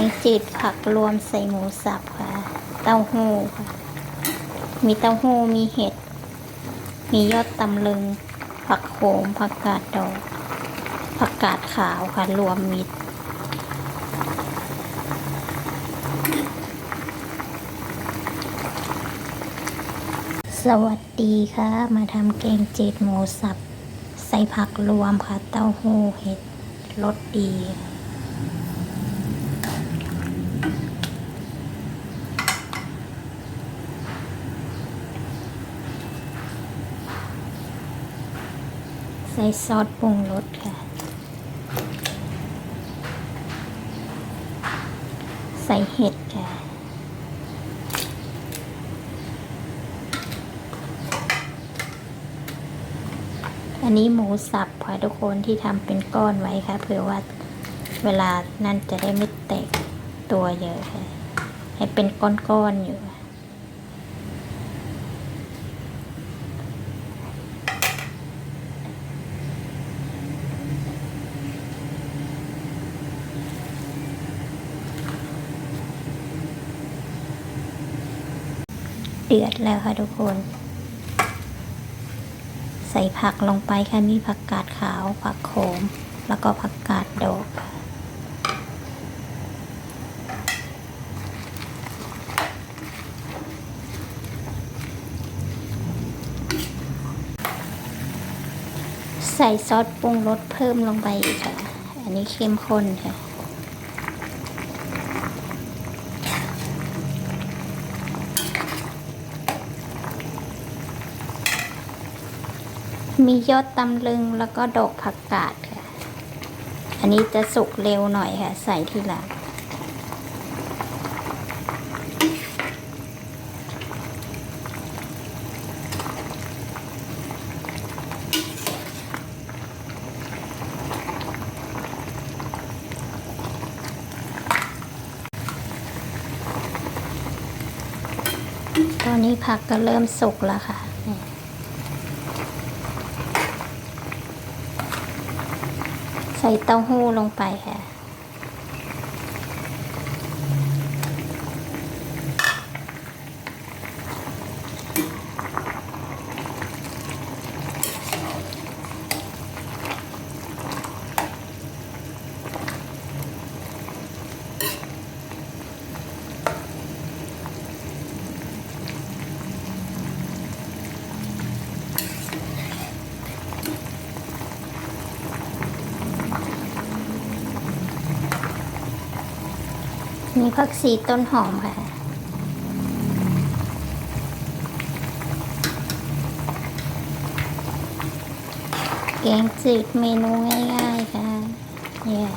งจืดผักรวมใส่หมูสับค่ะ เต้าหู้ค่ะ มีเต้าหู้มีเห็ด มียอดตำลึง ผักโขมผักกาดดอกผักกาดขาวค่ะ รวมมิตรสวัสดีค่ะ มาทำแกงจืดหมูสับ ใส่ผักรวมค่ะ เต้าหู้เห็ดรสดี ใส่ซอสปรุงรสค่ะ ใส่เห็ดค่ะ อันนี้หมูสับค่ะทุกคนที่ทำเป็นก้อนไว้ค่ะเผื่อว่าเวลานั่นจะได้ไม่แตกตัวเยอะค่ะ ให้เป็นก้อนๆอยู่ เดือดแล้วค่ะทุกคน ใส่ผักลงไปค่ะมีผักกาดขาว ผักโขม แล้วก็ผักกาดดอกใส่ซอสปรุงรสเพิ่มลงไปอีกค่ะ อันนี้เข้มข้นค่ะ มียอดตำลึงแล้วก็ดอกผักกาดค่ะ อันนี้จะสุกเร็วหน่อยค่ะ ใส่ทีหลังตอนนี้ผักก็เริ่มสุกแล้วค่ะนี่ ใส่เต้าหู้ลงไปค่ะ มีผักชีต้นหอมค่ะ แกงจืดเมนูง่ายๆค่ะเนี่ย